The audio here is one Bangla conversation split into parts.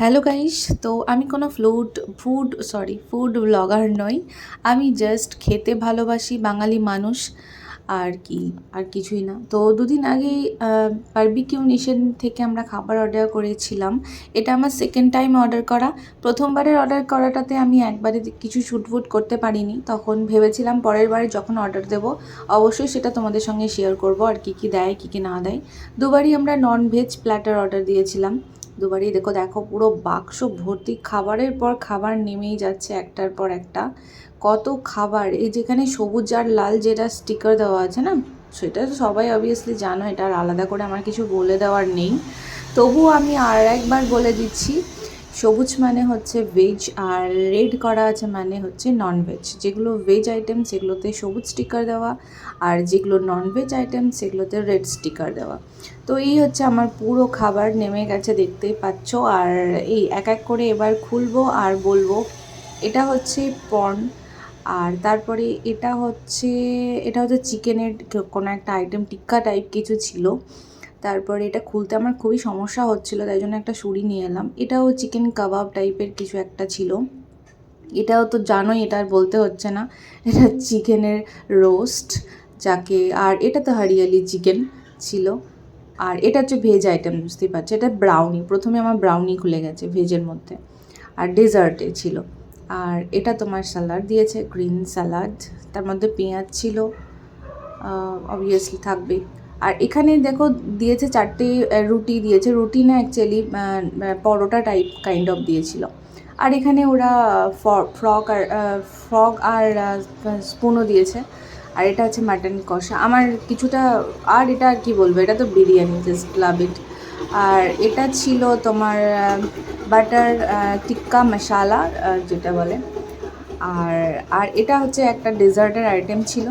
হ্যালো গাইস তো আমি কোনো food food sorry food blogger নই। আমি জাস্ট খেতে ভালোবাসি বাঙালি মানুষ, আর কি, আর কিছুই না। তো দুদিন আগে বারবিকিউ নেশন থেকে আমরা খাবার অর্ডার করেছিলাম। এটা আমার সেকেন্ড টাইম অর্ডার করা। প্রথমবারের অর্ডার করাটাতে আমি একবারে কিছু শুটফুট করতে পারিনি। তখন ভেবেছিলাম পরের বারে যখন অর্ডার দেব, অবশ্যই সেটা তোমাদের সঙ্গে শেয়ার করব, আর কী কী দেয়, কী কী না দেয়। দুবারই আমরা নন ভেজ প্ল্যাটার অর্ডার দিয়েছিলাম। দুবারই। দেখো দেখো, পুরো বাক্স ভর্তি। খাবারের পর খাবার নেমেই যাচ্ছে একটার পর একটা। কত খাবার। এই যেখানে সবুজ আর লাল যেটা স্টিকার দেওয়া আছে না, সেটা তো সবাই অবভিয়াসলি জানো, এটা আর আলাদা করে আমার কিছু বলে দেওয়ার নেই। তবুও আমি আর একবার বলে দিচ্ছি সবুজ মানে হচ্ছে ভেজ আর রেড করা আছে মানে হচ্ছে নন ভেজ যেগুলো ভেজ আইটেম সেগুলোতে সবুজ স্টিকার দেওয়া আর যেগুলো নন ভেজ আইটেম সেগুলোতে রেড স্টিকার দেওয়া। তো এই হচ্ছে আমার পুরো খাবার নেমে গেছে, দেখতেই পাচ্ছ। আর এই এক এক করে এবার খুলবো আর বলব, এটা হচ্ছে পর্ন আর তারপরে এটা হচ্ছে এটা হচ্ছে চিকেনের কোনো একটা আইটেম টিক্কা টাইপ কিছু ছিল। তারপরে এটা খুলতে আমার খুবই সমস্যা হচ্ছিল, তাই জন্য একটা ছুরি নিয়ে এলাম। এটাও চিকেন কাবাব টাইপের কিছু একটা ছিল। এটাও তো জানোই, এটা আর বলতে হচ্ছে না। এটা চিকেনের রোস্ট, যাকে আর এটা তো হরিয়ালি চিকেন ছিল। আর এটা হচ্ছে ভেজ আইটেম, বুঝতেই পারছি। এটা ব্রাউনি, প্রথমে আমার ব্রাউনি খুলে গেছে ভেজের মধ্যে। আর ডেজার্টে ছিল। আর এটা তোমার স্যালাড দিয়েছে, গ্রিন স্যালাড তার মধ্যে পেঁয়াজ ছিল। অবভিয়াসলি থাকবে আর এখানে দেখো দিয়েছে চারটে রুটি দিয়েছে। রুটি না actually paratha type kind of দিয়েছিল। আর এখানে ওরা ফ্রক আর ফ্রক আর স্পুনও দিয়েছে। আর এটা হচ্ছে মাটন কষা। আমার কিছুটা, আর এটা আর কি বলব, এটা তো বিরিয়ানি জাস্ট লাভ ইট আর এটা ছিল তোমার বাটার টিক্কা মশালা যেটা বলে। আর আর এটা হচ্ছে একটা ডেজার্টের আইটেম ছিল।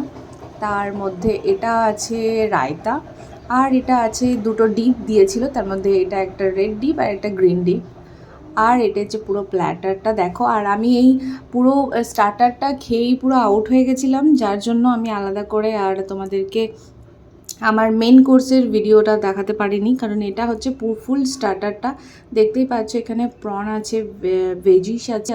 তার মধ্যে এটা আছে রায়তা, আর এটা আছে দুটো ডিপ দিয়েছিল, তার মধ্যে এটা একটা রেড ডিপ আর একটা গ্রিন ডিপ। আর এটা হচ্ছে পুরো প্ল্যাটারটা দেখো, আর আমি এই পুরো স্টার্টারটা খেয়েই পুরো আউট হয়ে গেছিলাম, যার জন্য আমি আলাদা করে আর তোমাদেরকে আমার মেন কোর্সের ভিডিওটা দেখাতে পারিনি, কারণ এটা হচ্ছে ফুল স্টার্টারটা। দেখতেই পাচ্ছ এখানে প্রন আছে ভেজিস আছে।